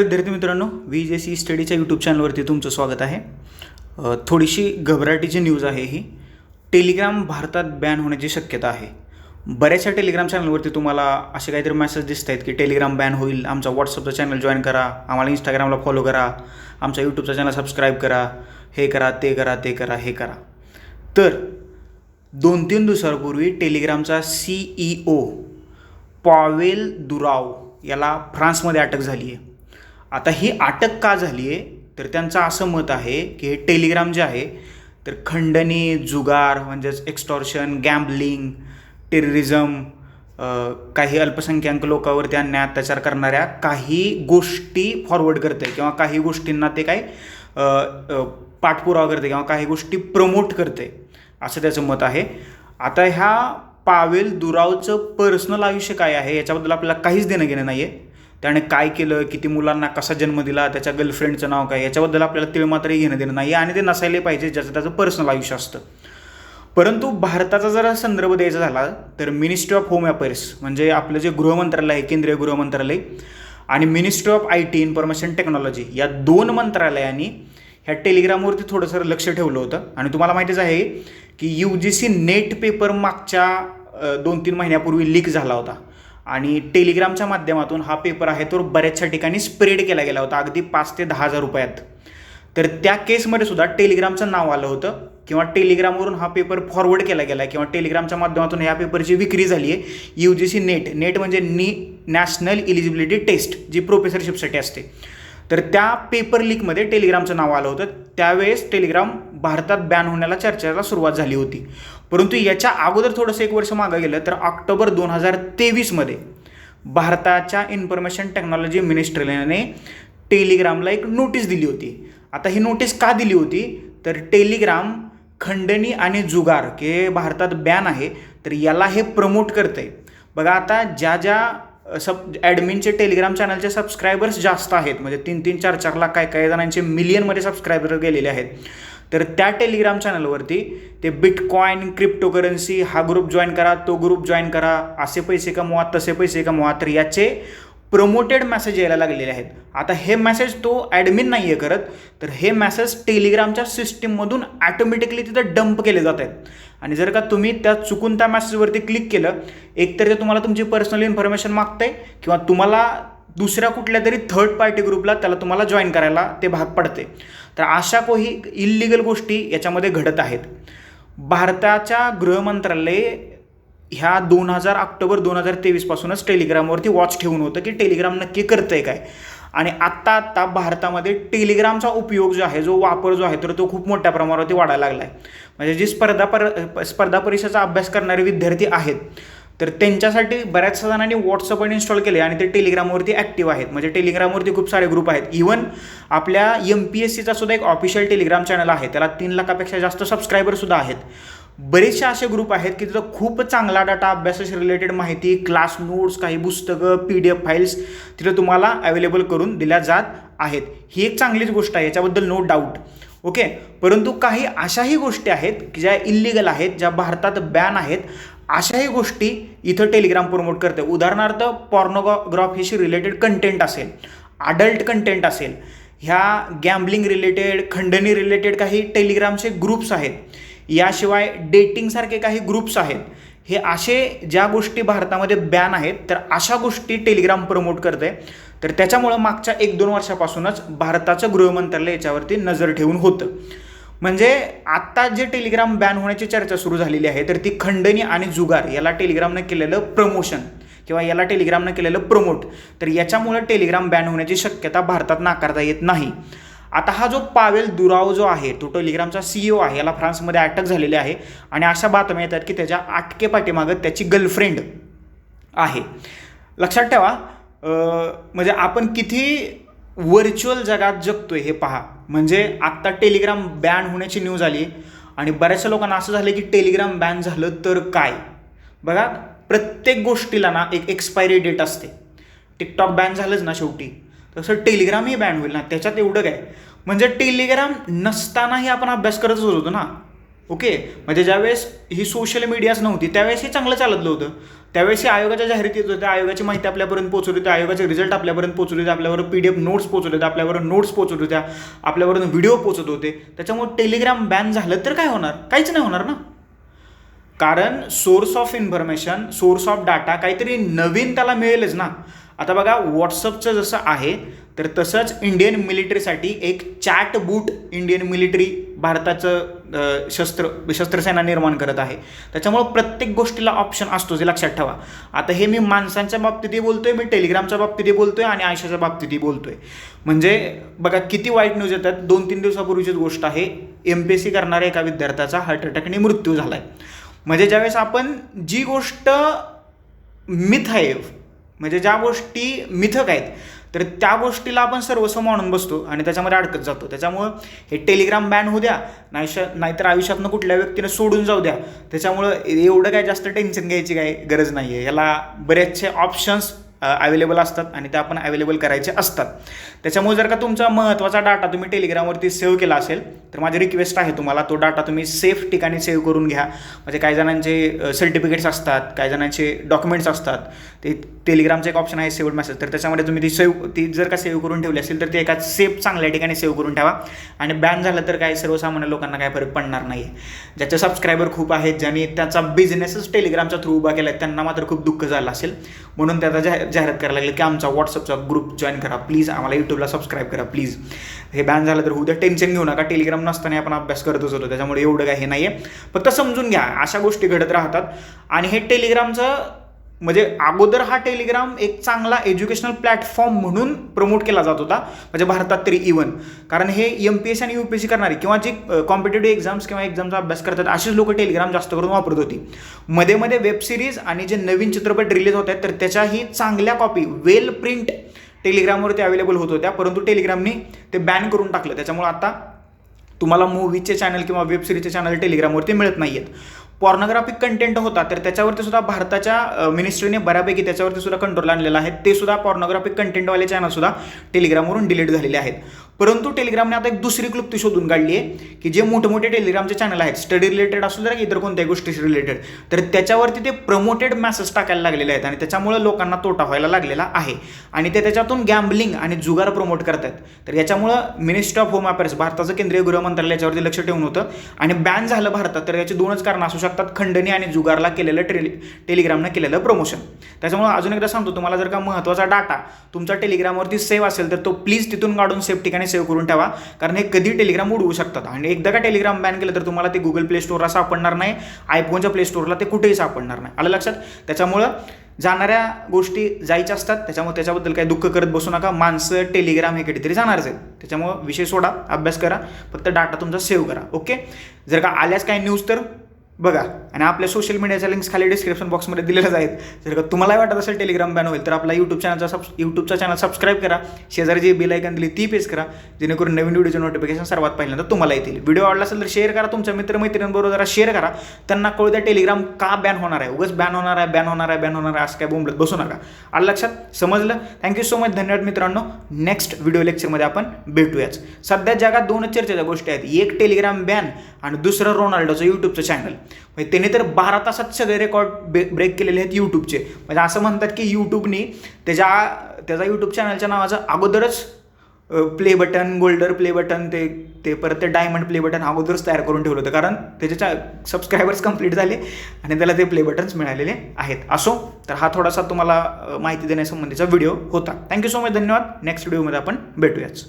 विद्यार्थी मित्रांनो V J C स्टडीच्या YouTube चॅनलवरती तुमचं स्वागत आहे. थोडीशी घबराटीची न्यूज आहे ही. टेलिग्राम भारतात बॅन होण्याची शक्यता आहे. बऱ्याचशा टेलिग्राम चॅनलवरती तुम्हाला असे काहीतरी मेसेज दिसत आहेत की टेलिग्राम बॅन होईल. आमचा व्हॉट्सअपचा चॅनल जॉईन करा. आम्हाला इंस्टाग्रामला फॉलो करा. आमचा यूट्यूबचा चॅनल सबस्क्राईब करा. हे करा ते करा ते करा हे करा. तर दोन तीन दिवसांपूर्वी टेलिग्रामचा C E O Pavel Durov याला फ्रान्समध्ये अटक झाली आहे आता ही अटक का झाली आहे? तर त्यांचं असं मत आहे की हे टेलिग्राम जे आहे तर खंडणी जुगार म्हणजेच एक्स्टॉर्शन गॅम्बलिंग टेररिझम काही अल्पसंख्याक लोकांवरती अन्याय अत्याचार करणाऱ्या काही गोष्टी फॉरवर्ड करते किंवा काही गोष्टींना ते काय पाठपुरावा करते किंवा काही गोष्टी प्रमोट करते असं त्याचं मत आहे. आता ह्या पावेल दुरावचं पर्सनल आयुष्य काय आहे याच्याबद्दल आपल्याला काहीच देणं घेणं नाही आहे त्याने काय केलं किती मुलांना कसा जन्म दिला त्याच्या गर्लफ्रेंडचं नाव काय याच्याबद्दल आपल्याला तिळमात्रही घेणं देणं नाही आहे आणि ते नसायला पाहिजे ज्याचं त्याचं पर्सनल आयुष्य असतं. परंतु भारताचा जर संदर्भ द्यायचा झाला तर मिनिस्ट्री ऑफ होम अफेअर्स म्हणजे आपलं जे गृहमंत्रालय आहे केंद्रीय गृहमंत्रालय आणि ministry of I T information technology या दोन मंत्रालयांनी ह्या टेलिग्रामवरती थोडंसं लक्ष ठेवलं होतं. आणि तुम्हाला माहितीच आहे की U G C NET paper मागच्या दोन तीन महिन्यापूर्वी लीक झाला होता. आणि टेलिग्रामच्या माध्यमातून हा पेपर आहे तो बऱ्याचशा ठिकाणी स्प्रेड केला गेला होता अगदी पाच ते दहा हजार रुपयात. तर त्या केसमध्ये सुद्धा टेलिग्रामचं नाव आलं होतं किंवा टेलिग्रामवरून हा पेपर फॉरवर्ड केला गेला आहे किंवा टेलिग्रामच्या माध्यमातून ह्या पेपरची विक्री झाली आहे U G C NET. NET म्हणजे नी नॅशनल इलिजिबिलिटी टेस्ट जी प्रोफेसरशिपसाठी असते. तर त्या पेपर लीकमध्ये टेलिग्रामचं नाव आलं होतं. त्यावेळेस टेलिग्राम भारतात बॅन होण्याला चर्चेला सुरुवात झाली होती. परंतु याच्या अगोदर थोडंसं एक वर्ष मागं गेलं तर ऑक्टोबर दोन हजार तेवीसमध्ये भारताच्या इन्फॉर्मेशन टेक्नॉलॉजी मिनिस्ट्रेलने टेलिग्रामला एक नोटीस दिली होती. आता ही नोटीस का दिली होती? तर टेलिग्राम खंडणी आणि जुगार हे भारतात बॅन आहे तर याला हे प्रमोट करते बघा आता ज्या ज्या सब ॲडमिनचे टेलिग्राम चॅनलचे सबस्क्रायबर्स जास्त आहेत म्हणजे तीन तीन चार चार लाख काय काही जणांचे मिलियनमध्ये सबस्क्रायबर गेलेले आहेत. तर त्या टेलिग्राम चॅनलवरती ते बिटकॉईन क्रिप्टोकरन्सी हा ग्रुप जॉईन करा तो ग्रुप जॉईन करा असे पैसे कमवा तसे पैसे कमवा तर याचे प्रमोटेड मेसेज यायला लागलेले आहेत. आता हे मेसेज तो ॲडमिन नाही आहे करत तर हे मेसेज टेलिग्रामच्या सिस्टीममधून ॲटोमॅटिकली तिथं डंप केले जात आहेत. आणि जर का तुम्ही त्या चुकून त्या मेसेजवरती क्लिक केलं एकतर ते तुम्हाला तुमची पर्सनल इन्फॉर्मेशन मागतंय किंवा तुम्हाला दुसऱ्या कुठल्या तरी थर्ड पार्टी ग्रुपला त्याला तुम्हाला जॉईन करायला ते भाग पडते. तर अशा काही इल्लिगल गोष्टी याच्यामध्ये घडत आहेत. भारताच्या गृहमंत्रालय ह्या दोन हजार ऑक्टोबर दोन हजार तेवीसपासूनच टेलिग्रामवरती वॉच ठेवून होतं की टेलिग्राम नक्की करतं आहे काय. आणि आत्ता आत्ता भारतामध्ये टेलिग्रामचा उपयोग जो आहे जो वापर जो आहे तर तो खूप मोठ्या प्रमाणावरती वाढायला लागला आहे म्हणजे जी स्पर्धा पर स्पर्धा परीक्षेचा अभ्यास करणारे विद्यार्थी आहेत तर त्यांच्यासाठी बऱ्याच जणांनी व्हॉट्सअप आणि इन्स्टॉल केले आणि ते टेलिग्रामवरती ॲक्टिव्ह आहेत. म्हणजे टेलिग्रामवरती खूप सारे ग्रुप आहेत. इवन आपल्या एम पी एस सीचा सुद्धा एक ऑफिशियल टेलिग्राम चॅनल आहे. त्याला तीन लाखापेक्षा जास्त सबस्क्रायबरसुद्धा आहेत. बरेचसे असे ग्रुप आहेत की तिथं खूप चांगला डाटा अभ्यासाशी रिलेटेड माहिती क्लास नोट्स काही पुस्तकं पी डी एफ फाईल्स तिथं तुम्हाला अवेलेबल करून दिल्या जात आहेत. ही एक चांगलीच गोष्ट आहे. याच्याबद्दल नो डाऊट ओके परंतु काही अशाही गोष्टी आहेत की ज्या इल्लिगल आहेत ज्या भारतात बॅन आहेत. अशाही गोष्टी इथं टेलिग्राम प्रमोट करते. उदाहरणार्थ पॉर्नोग्राफीशी रिलेटेड कंटेंट असेल अडल्ट कंटेंट असेल ह्या गॅम्बलिंग रिलेटेड खंडणी रिलेटेड काही टेलिग्रामचे ग्रुप्स आहेत. याशिवाय डेटिंगसारखे काही ग्रुप्स आहेत. हे असे ज्या गोष्टी भारतामध्ये बॅन आहेत तर अशा गोष्टी टेलिग्राम प्रमोट करते. तर त्याच्यामुळं मागच्या एक दोन वर्षापासूनच भारताचं गृहमंत्रालय याच्यावरती नजर ठेवून होतं. म्हणजे आत्ता जे टेलिग्राम बॅन होण्याची चर्चा सुरू झालेली आहे तर ती खंडणी आणि जुगार याला टेलिग्रामनं केलेलं प्रमोशन किंवा याला टेलिग्रामनं केलेलं प्रमोट तर याच्यामुळं टेलिग्राम बॅन होण्याची शक्यता भारतात नाकारता येत नाही. आता हा जो पावेल दुराव जो आहे तो टेलिग्रामचा सी ओ आहे याला फ्रान्समध्ये अटक झालेली आहे आणि अशा बातम्या येतात की त्याच्या आटके पाठीमागं त्याची गर्लफ्रेंड आहे. लक्षात ठेवा म्हणजे आपण किती व्हर्च्युअल जगात जगतोय हे पहा. म्हणजे आत्ता टेलिग्राम बॅन होण्याची न्यूज आली आणि बऱ्याचशा लोकांना असं झालं की टेलिग्राम बॅन झालं तर काय? बघा प्रत्येक गोष्टीला ना एक एक्सपायरी डेट असते. टिकटॉक बॅन झालंच ना शेवटी. तसं टेलिग्रामही बॅन होईल ना. त्याच्यात एवढं काय? म्हणजे टेलिग्राम नसतानाही आपण अभ्यास करतच होतो ना. ओके? म्हणजे ज्यावेळेस ही सोशल मीडियाच नव्हती त्यावेळेस हे चांगलं चालत होतं त्यावेळेस हे आयोगाच्या जाहिराती येत होत्या आयोगाची माहिती आपल्यापर्यंत पोहोचवली होती आयोगाचे रिझल्ट आपल्यापर्यंत पोहोचवले होते आपल्यावर पी डी एफ नोट्स पोहोचवले होते आपल्यावर नोट्स पोहोचवत होत्या आपल्यावरून व्हिडिओ पोहोचत होते. त्याच्यामुळे टेलिग्राम बॅन झालं तर काय होणार? काहीच नाही होणार ना? कारण source of information source of data काहीतरी नवीन त्याला मिळेलच ना. आता बघा व्हॉट्सअपचं जसं आहे तर तसंच इंडियन मिलिटरीसाठी एक चॅट बूट इंडियन मिलिटरी भारताचं शस्त्र शस्त्रसेना निर्माण करत आहे. त्याच्यामुळं प्रत्येक गोष्टीला ऑप्शन असतो जे लक्षात ठेवा. आता हे मी माणसांच्या बाबतीतही बोलतोय मी टेलिग्रामच्या बाबतीतही बोलतोय आणि आयशाच्या बाबतीतही बोलतोय. म्हणजे बघा किती वाईट न्यूज येतात. दोन तीन दिवसापूर्वीचीच गोष्ट आहे एम पी एस सी करणाऱ्या एका विद्यार्थ्याचा हार्ट अटॅकने मृत्यू झाला आहे म्हणजे ज्यावेळेस आपण जी गोष्ट मिथ आहे म्हणजे ज्या गोष्टी मिथक आहेत तर त्या गोष्टीला आपण सर्वस्व मानून बसतो आणि त्याच्यामध्ये अडकत जातो. त्याच्यामुळं हे टेलिग्राम बॅन होऊ द्या नाहीशा नाहीतर आयुष्यातनं कुठल्या व्यक्तीनं सोडून जाऊ द्या. त्याच्यामुळं एवढं काय जास्त टेन्शन घ्यायची काय गरज नाही आहे याला बरेचसे ऑप्शन्स अवेलेबल असतात आणि त्या आपण अवेलेबल करायचे असतात. त्याच्यामुळे जर का तुमचा महत्त्वाचा डाटा तुम्ही टेलिग्रामवरती सेव्ह केला असेल तर माझी रिक्वेस्ट आहे तुम्हाला तो डाटा तुम्ही सेफ ठिकाणी सेव्ह करून घ्या. म्हणजे काही जणांचे सर्टिफिकेट्स असतात काही जणांचे डॉक्युमेंट्स असतात. ते टेलिग्रामचं एक ऑप्शन आहे सेव्ह मेसेज तर त्याच्यामध्ये तुम्ही ती सेव्ह ती जर का सेव्ह करून ठेवली असेल तर ते एका सेफ चांगल्या ठिकाणी सेव्ह करून ठेवा. आणि बॅन झालं तर काय सर्वसामान्य लोकांना काय फरक पडणार नाही ज्याचे सबस्क्रायबर खूप आहेत ज्यांनी त्याचा बिझनेसच टेलिग्रामच्या थ्रू उभा केला आहे त्यांना मात्र खूप दुःख झालं असेल. म्हणून त्याचा जाहीर जाहिरात करायला लागले की आमचा व्हॉट्सअपचा ग्रुप जॉईन करा. प्लीज आम्हाला यूट्यूबला सबस्क्राईब करा प्लीज हे बॅन झालं तर उद्या टेन्शन घेऊ नका. टेलिग्राम नसताना आपण अभ्यास करतच होतो. त्याच्यामुळे एवढं काही हे नाही आहे फक्त समजून घ्या. अशा गोष्टी घडत राहतात. आणि हे टेलिग्रामचं म्हणजे अगोदर हा टेलिग्राम एक चांगला एज्युकेशनल प्लॅटफॉर्म म्हणून प्रमोट केला जात होता म्हणजे भारतात तरी इवन कारण हे एम पी एस आणि यू पी एस सी करणारे किंवा जे कॉम्पिटेटिव्ह एक्झाम्स किंवा एक्झामचा अभ्यास करतात अशीच लोक टेलिग्राम जास्त करून वापरत होती. मध्ये मध्ये वेब सिरीज आणि जे नवीन चित्रपट रिलीज होत आहेत तर त्याच्याही चांगल्या कॉपी वेल प्रिंट टेलिग्रामवरती अवेलेबल होत होत्या. परंतु टेलिग्रामने ते बॅन करून टाकलं. त्याच्यामुळे आता तुम्हाला मूवीचे चॅनल किंवा वेब सिरीजचे चॅनल टेलिग्रामवरती मिळत नाही आहेत पॉर्नोग्राफिक कंटेंट होता तर त्याच्यावरती सुद्धा भारताच्या मिनिस्ट्रीने बऱ्यापैकी त्याच्यावरती सुद्धा कंट्रोल आणलेला आहे. ते सुद्धा पॉर्नोग्राफिक कंटेंटवाले चॅनल सुद्धा टेलिग्रामवरून डिलीट झालेले आहेत. परंतु टेलिग्रामने आता एक दुसरी क्लुप्ती शोधून काढली आहे की जे मोठमोठे टेलिग्रामचे चॅनल आहेत स्टडी रिलेटेड असू दे इतर कोणत्याही गोष्टीशी रिलेटेड तर त्याच्यावरती ते प्रमोटेड मॅसेज टाकायला लागलेले आहेत आणि त्याच्यामुळे लोकांना तोटा व्हायला लागलेला आहे. आणि ते त्याच्यातून गॅम्बलिंग आणि जुगार प्रमोट करतात तर याच्यामुळं मिनिस्ट्री ऑफ होम अफेअर्स भारताचं केंद्रीय गृह मंत्रालय याच्यावरती लक्ष ठेवून होतं. आणि बॅन झालं भारतात तर याची दोनच कारणं असू शकतात. खंडणी आणि जुगारला केलेलं टेली टेलिग्रामनं केलेलं प्रमोशन त्याच्यामुळे अजून एकदा सांगतो तुम्हाला जर का महत्त्वाचा डाटा तुमचा टेलिग्रामवरती सेव्ह असेल तर तो प्लीज तिथून काढून सेफ ठिकाणी सेव्ह करून ठेवा. कारण हे कधी टेलिग्राम उडवू शकतात? आणि एकदा का टेलिग्राम बॅन केलं तर तुम्हाला ते गुगल प्ले स्टोरला सापडणार नाही आयफोनच्या प्ले स्टोरला ते कुठेही सापडणार नाही. आलं लक्षात? त्याच्यामुळं जाणाऱ्या गोष्टी जायच्या असतात. त्याच्यामुळे त्याच्याबद्दल काही दुःख करत बसू नका. माणसं टेलिग्राम हे कधीतरी जाणारच आहेत. त्याच्यामुळं विषय सोडा अभ्यास करा. फक्त डाटा तुमचा सेव्ह करा. ओके जर का आल्याच काही न्यूज तर बघा आणि आपल्या सोशल मीडियाच्या लिंक्स खाली डिस्क्रिप्शन बॉक्समध्ये दिलेल्याच आहेत. जर का तुम्हालाही वाटत असेल टेलिग्राम बॅन होईल तर आपला यूट्यूब चॅनलचा सब यूट्यूबचा चॅनल सबस्क्राईब करा. शेजारी जी बेल आयकन दिली ती पेज करा. जेणेकरून नवीन व्हिडिओचे नोटिफिकेशन सर्वात पहिल्यांदा तुम्हाला येतील. व्हिडिओ आवडला असेल तर शेअर करा. तुमच्या मित्रमैत्रिणींबरोबर जरा शेअर करा. त्यांना कळू द्या टेलिग्राम का बॅन होणार आहे. उगाच बॅन होणार आहे बॅन होणार आहे बॅन होणार आहे असं काय बोंबलत बसू नका. आलं लक्षात? समजलं? थँक्यू सो मच धन्यवाद मित्रांनो. नेक्स्ट व्हिडिओ लेक्चरमध्ये आपण भेटूयाच. सध्या जगात दोनच चर्चेच्या गोष्टी आहेत. एक टेलिग्राम बॅन आणि दुसरं रोनाल्डोचं यूट्यूबचं चॅनल म्हणजे त्याने तर बारा तासात सगळे रेकॉर्ड ब्रेक केलेले आहेत यूट्यूबचे म्हणजे असं म्हणतात की यूट्यूबनी त्याच्या त्याचा यूट्यूब चॅनलच्या नावाचं अगोदरच play button golden play button ते ते परत ते डायमंड प्ले बटन अगोदरच तयार करून ठेवलं होतं. कारण त्याच्या सबस्क्रायबर्स कंप्लीट झाले आणि त्याला ते प्ले बटन्स मिळालेले आहेत. असो तर हा थोडासा तुम्हाला माहिती देण्यासंबंधीचा व्हिडिओ होता. थँक्यू सो मच धन्यवाद. नेक्स्ट व्हिडिओमध्ये आपण भेटूयाच.